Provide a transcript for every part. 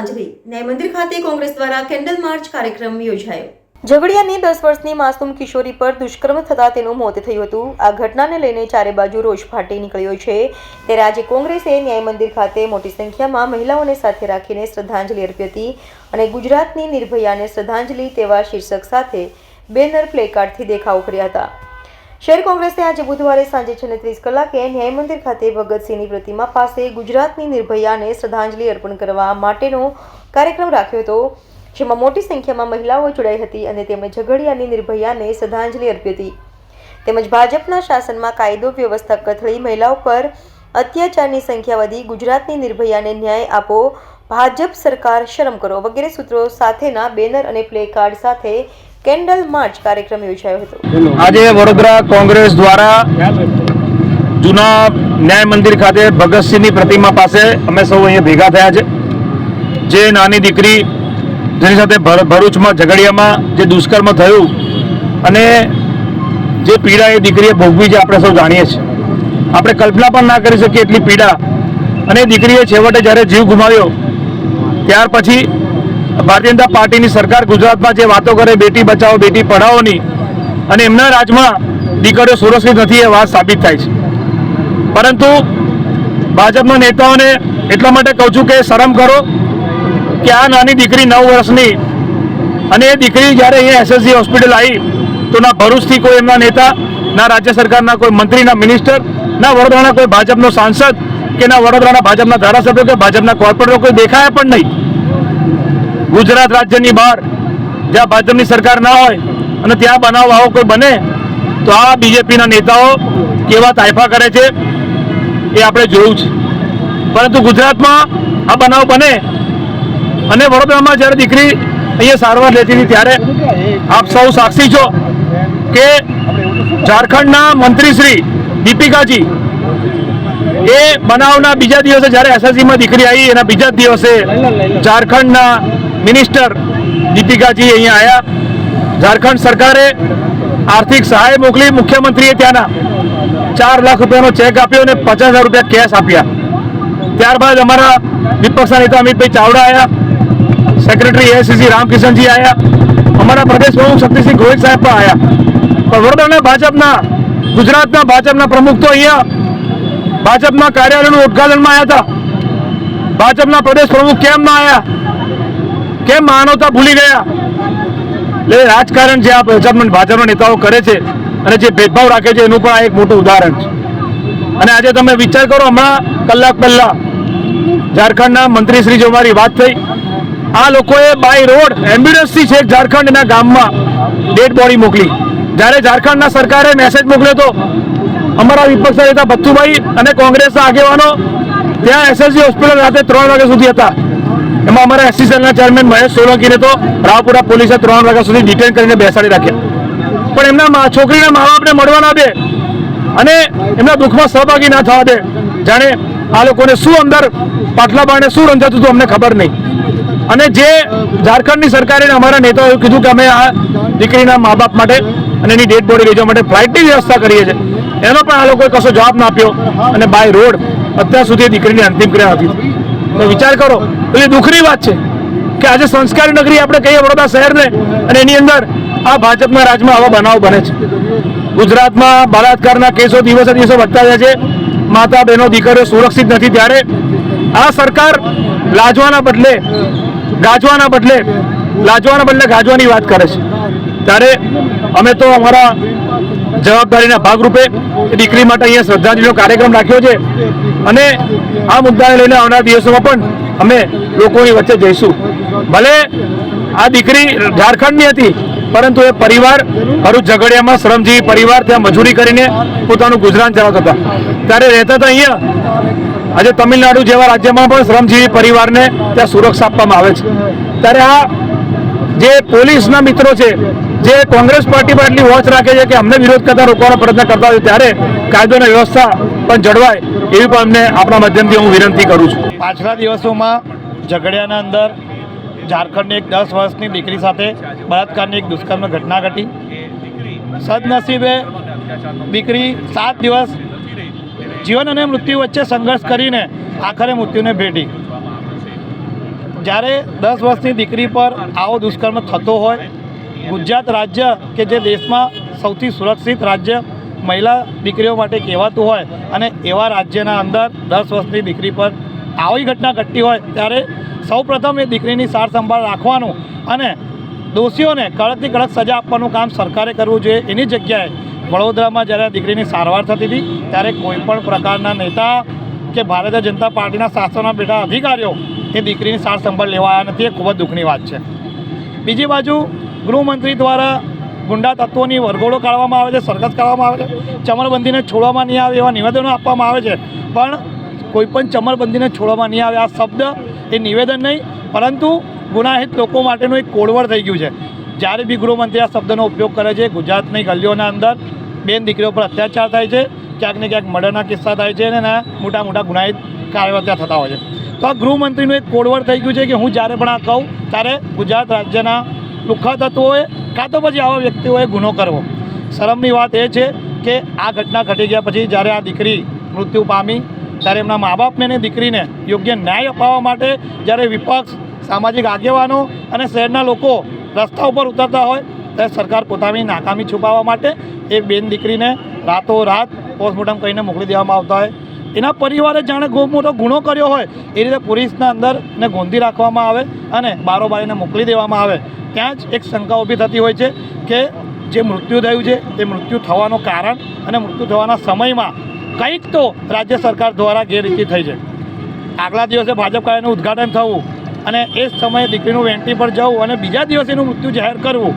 શ્રદ્ધાંજલિ ન્યાય મંદિર ખાતે કોંગ્રેસ દ્વારા કેન્ડલ માર્ચ કાર્યક્રમ યોજાયો. ઝઘડિયાની દસ વર્ષની માસૂમ કિશોરી પર દુષ્કર્મ થતાં તેનું મોત થયું હતું. આ ઘટનાને લઈને ચારે બાજુ રોષ ફાટી નીકળ્યો છે. ત્યારે આજે કોંગ્રેસે ન્યાય મંદિર ખાતે મોટી સંખ્યામાં મહિલાઓને સાથે રાખીને શ્રદ્ધાંજલિ આપી હતી અને ગુજરાતની નિર્ભયાને શ્રદ્ધાંજલિ તેવા શીર્ષક સાથે બેનર પ્લેકાર્ડથી દેખાવ કર્યા હતા. શહેર કોંગ્રેસે આજે બુધવારે સાંજે છ ત્રીસ કલાકે ન્યાય મંદિર ખાતે ભગતસિંહની પ્રતિમા પાસે ગુજરાતની નિર્ભયાને શ્રદ્ધાંજલિ અર્પણ કરવા માટેનો કાર્યક્રમ રાખ્યો હતો, જેમાં મોટી સંખ્યામાં મહિલાઓ જોડાઈ હતી અને તેમણે ઝઘડિયાની નિર્ભયાને શ્રદ્ધાંજલિ અર્પી હતી. તેમજ ભાજપના શાસનમાં કાયદો વ્યવસ્થા કથળી મહિલાઓ પર અત્યાચારની સંખ્યા વધી, ગુજરાતની નિર્ભયાને ન્યાય આપો, ભાજપ સરકાર શરમ કરો વગેરે સૂત્રો સાથેના બેનર અને પ્લે કાર્ડ સાથે કેન્ડલ માર્ચ કાર્યક્રમ યોજાયો હતો. આજે વડોદરા કોંગ્રેસ દ્વારા જૂના ન્યાય મંદિર ખાતે ભગતસિંહની પ્રતિમા પાસે અમે સૌ અહીંયા ભેગા થયા છે. જે નાની દીકરી જેની સાથે ભરૂચમાં ઝઘડિયામાં જે દુષ્કર્મ થયું અને જે પીડા એ દીકરીએ ભોગવી છે આપણે સૌ જાણીએ છીએ. આપણે કલ્પના પણ ના કરી શકીએ એટલી પીડા. અને દીકરીએ છેવટે જ્યારે જીવ ગુમાવ્યો, ત્યાર પછી ભારતીય જનતા પાર્ટીની સરકાર ગુજરાતમાં જે વાતો કરે, બેટી બચાવો, બેટી પઢાઓની, અને એમના રાજમાં દીકરીઓ સુરક્ષિત નથી એ વાત સાબિત થાય છે. પરંતુ ભાજપના નેતાઓને એટલા માટે કહું છું કે શરમ કરો કે આ નાની દીકરી નવ વર્ષની અને એ દીકરી જ્યારે અહીંયા એસએસજી હોસ્પિટલ આવી, તો ના ભરૂચથી કોઈ એમના નેતા, ના રાજ્ય સરકારના કોઈ મંત્રી ના મિનિસ્ટર, ના વડોદરાના કોઈ ભાજપનો સાંસદ કે ના વડોદરાના ભાજપના ધારાસભ્યો કે ભાજપના કોર્પોરેટરો કોઈ દેખાયા પણ નહીં. ગુજરાત રાજ્યની બહાર જ્યાં ભાજપની સરકાર ના હોય અને ત્યાં બનાવ આવો કોઈ બને, તો આ બીજેપીના નેતાઓ કેવા તાયફા કરે છે એ આપણે જોયું છે. પરંતુ ગુજરાતમાં આ બનાવ બને અને વડોદરામાં જ્યારે દીકરી અહીંયા સારવાર લેતી હતી ત્યારે આપ સૌ સાક્ષી છો કે ઝારખંડના મંત્રી શ્રી દીપિકાજી એ બનાવના બીજા દિવસે જ્યારે એસએસસીમાં દીકરી આવી એના બીજા દિવસે ઝારખંડના મિનિસ્ટર દીપિકાજી અહીંયા આવ્યા ઝારખંડ સરકારે આર્થિક સહાય મોકલી. મુખ્યમંત્રીએ ત્યાંના ચાર લાખ રૂપિયાનો ચેક આપ્યો અને પચાસ રૂપિયા કેશ આપ્યા. ત્યારબાદ અમારા વિપક્ષના નેતા અમિતભાઈ ચાવડા આવ્યા સેક્રેટરી એસીસી રામકિશનજી આવ્યા અમારા પ્રદેશ પ્રમુખ શક્તિસિંહ ગોહિલ સાહેબ પણ આવ્યા પણ વડોદરાના ભાજપના, ગુજરાતના ભાજપના પ્રમુખ તો અહીંયા ભાજપના કાર્યાલયનું ઉદઘાટનમાં આવ્યા હતા. ભાજપના પ્રદેશ પ્રમુખ કેમ ના આવ્યા કેમ માનવતા ભૂલી ગયા? એટલે રાજકારણ જે આ ભાજપના ભાજપના નેતાઓ કરે છે અને જે ભેદભાવ રાખે છે, એનું પણ આ એક મોટું ઉદાહરણ છે. અને આજે તમે વિચાર કરો, હમણાં કલાક પહેલા ઝારખંડના મંત્રી શ્રી જો મારી વાત થઈ, આ લોકોએ બાય રોડ એમ્બ્યુલન્સથી છેક ઝારખંડના ગામમાં ડેડ બોડી મોકલી. જ્યારે ઝારખંડના સરકારે મેસેજ મોકલ્યો હતો અમારા વિપક્ષના નેતા ભથ્થુભાઈ અને કોંગ્રેસના આગેવાનો ત્યાં એસએસજી હોસ્પિટલ રાતે ત્રણ વાગ્યા સુધી હતા. એમાં અમારા એસટીસેલના ચેરમેન મહેશ સોલંકીને તો રાવપુરા પોલીસે ત્રણ વાગ્યા સુધી ડિટેન કરીને બેસાડી રાખ્યા. પણ એમના છોકરીના મા બાપને મળવા ના દે અને એમના દુઃખમાં સહભાગી ના થવા દે. જાણે આ લોકોને શું અંદર પાટલા બારણે શું રંજાતું હતું અમને ખબર નહીં. અને જે ઝારખંડની સરકારે અમારા નેતાઓએ કીધું કે અમે આ દીકરીના મા બાપ માટે અને એની ડેડ બોડી લઈ માટે ફ્લાઇટની વ્યવસ્થા કરીએ છીએ. એનો પણ આ લોકોએ કશો જવાબ ના આપ્યો. અને બાય રોડ અત્યાર સુધી દીકરીની અંતિમ ક્રિયા હતી તો વિચાર કરો એ દુઃખની વાત છે કે આજે સંસ્કાર નગરી આપણે કહીએ વડોદરા શહેરને અને એની અંદર આ ભાજપના રાજમાં આવા બનાવ બને છે. ગુજરાતમાં બળાત્કારના કેસો દિવસે દિવસે વધતા જાય છે. માતા બહેનો દીકરીઓ સુરક્ષિત નથી ત્યારે આ સરકાર લાજવાના બદલે, ગાજવાના બદલે, લાજવાના બદલે ગાજવાની વાત કરે છે. ત્યારે અમે તો અમારા જવાબદારીના ભાગરૂપે દીકરી માટે અહીંયા શ્રદ્ધાંજલિનો કાર્યક્રમ રાખ્યો છે. અને આ મુદ્દાને લઈને આવનારા દિવસોમાં પણ અમે લોકોની વચ્ચે જઈશું. ભલે આ દીકરી ઝારખંડની હતી, પરંતુ એ પરિવાર ભરૂચ ઝઘડિયામાં શ્રમજીવી પરિવાર ત્યાં મજૂરી કરીને પોતાનું ગુજરાન ચલાવતા હતા. ત્યારે રહેતા હતા અહીંયા. આજે તમિલનાડુ જેવા રાજ્યમાં પણ શ્રમજીવી પરિવારને ત્યાં સુરક્ષા આપવામાં આવે છે. ત્યારે આ જે પોલીસના મિત્રો છે, જે કોંગ્રેસ પાર્ટી પર એટલી વોચ રાખે છે કે અમને વિરોધ કરતા રોકવાનો પ્રયત્ન કરતા હોય ત્યારે કાયદોની વ્યવસ્થા પણ જળવાય એવી પણ અમને આપણા માધ્યમથી હું વિનંતી કરું છું. પાછલા દિવસોમાં ઝઘડિયાના અંદર ઝારખંડની એક દસ વર્ષની દીકરી સાથે બળાત્કારની એક દુષ્કર્મ ઘટના ઘટી. સદનસીબે દીકરી સાત દિવસ જીવન અને મૃત્યુ વચ્ચે સંઘર્ષ કરીને આખરે મૃત્યુને ભેટી. જ્યારે દસ વર્ષની દીકરી પર આવો દુષ્કર્મ થતો હોય, ગુજરાત રાજ્ય કે જે દેશમાં સૌથી સુરક્ષિત રાજ્ય મહિલા દીકરીઓ માટે કહેવાતું હોય અને એવા રાજ્યના અંદર દસ વર્ષની દીકરી પર આવી ઘટના ઘટતી હોય ત્યારે સૌપ્રથમ એ દીકરીની સાર સંભાળ રાખવાનું અને દોષીઓને કડકથી કડક સજા આપવાનું કામ સરકારે કરવું જોઈએ. એની જગ્યાએ વડોદરામાં જ્યારે દીકરીની સારવાર થતી હતી, ત્યારે કોઈપણ પ્રકારના નેતા કે ભારતીય જનતા પાર્ટીના શાસનના બેઠા અધિકારીઓ એ દીકરીની સાર સંભાળ લેવા આવ્યા નથી. એ ખૂબ જ દુઃખની વાત છે. બીજી બાજુ ગૃહમંત્રી દ્વારા ગુંડા તત્વોની વરઘોડો કાઢવામાં આવે છે, સરઘસ કાઢવામાં આવે છે. ચમરબંધીને છોડવામાં નહીં આવે એવા નિવેદનો આપવામાં આવે છે. પણ કોઈપણ ચમરબંધીને છોડવામાં નહીં આવે. આ શબ્દ એ નિવેદન નહીં, પરંતુ ગુનાહિત લોકો માટેનું એક કોડવડ થઈ ગયું છે. જ્યારે બી ગૃહમંત્રી આ શબ્દનો ઉપયોગ કરે છે, ગુજરાતની ગલીઓના અંદર બેન દીકરીઓ પર અત્યાચાર થાય છે, ક્યાંક ને ક્યાંક મર્ડરના કિસ્સા થાય છે અને મોટા મોટા ગુનાહિત કાર્યો ત્યાં થતા હોય છે. તો આ ગૃહમંત્રીનું એક કોડવડ થઈ ગયું છે કે હું જ્યારે પણ આ કહું, ત્યારે ગુજરાત રાજ્યના લુખ્ખા તત્વોએ કાં તો પછી આવા વ્યક્તિઓએ ગુનો કરવો. શરમની વાત એ છે કે આ ઘટના ઘટી ગયા પછી જ્યારે આ દીકરી મૃત્યુ પામી, ત્યારે એમના મા બાપને અને દીકરીને યોગ્ય ન્યાય અપાવવા માટે જ્યારે વિપક્ષ સામાજિક આગેવાનો અને શહેરના લોકો રસ્તા ઉપર ઉતરતા હોય ત્યારે સરકાર પોતાની નાકામી છુપાવવા માટે એ બેન દીકરીને રાતોરાત પોસ્ટમોર્ટમ કરીને મોકલી દેવામાં આવતા હોય. એના પરિવારે જાણે બહુ મોટો ગુનો કર્યો હોય એ રીતે પોલીસના અંદર ને ગોંધી રાખવામાં આવે અને બારોબારીને મોકલી દેવામાં આવે. ત્યાં જ એક શંકા ઊભી થતી હોય છે કે જે મૃત્યુ થયું છે તે મૃત્યુ થવાનું કારણ અને મૃત્યુ થવાના સમયમાં કંઈક તો રાજ્ય સરકાર દ્વારા ગેરરીતિ થઈ છે. આગલા દિવસે ભાજપ કાર્યનું ઉદ્ઘાટન થવું અને એ જ સમયે દીકરીનું વેન્ટી પર જવું અને બીજા દિવસે એનું મૃત્યુ જાહેર કરવું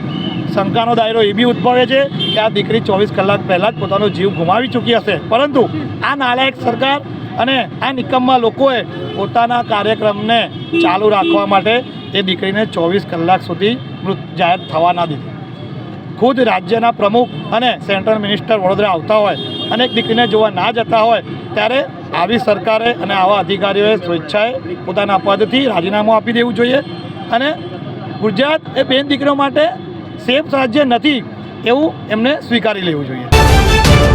શંકાનો દાયરો એ બી ઉદ્ભવે છે કે આ દીકરી ચોવીસ કલાક પહેલાં જ પોતાનો જીવ ગુમાવી ચૂકી હશે. પરંતુ આ નાલાયક સરકાર અને આ નિકમમાં લોકોએ પોતાના કાર્યક્રમને ચાલુ રાખવા માટે એ દીકરીને ચોવીસ કલાક સુધી મૃત જાહેર થવા ના દીધી. ખુદ રાજ્યના પ્રમુખ અને સેન્ટ્રલ મિનિસ્ટર વડોદરા આવતા હોય અને દીકરીને જોવા ના જતા હોય ત્યારે આવી સરકારે અને આવા અધિકારીઓએ સ્વેચ્છાએ પોતાના પદથી રાજીનામું આપી દેવું જોઈએ અને ગુજરાત એ બેન દીકરીઓ માટે સેફ રાજ્ય નથી એવું એમને સ્વીકારી લેવું જોઈએ.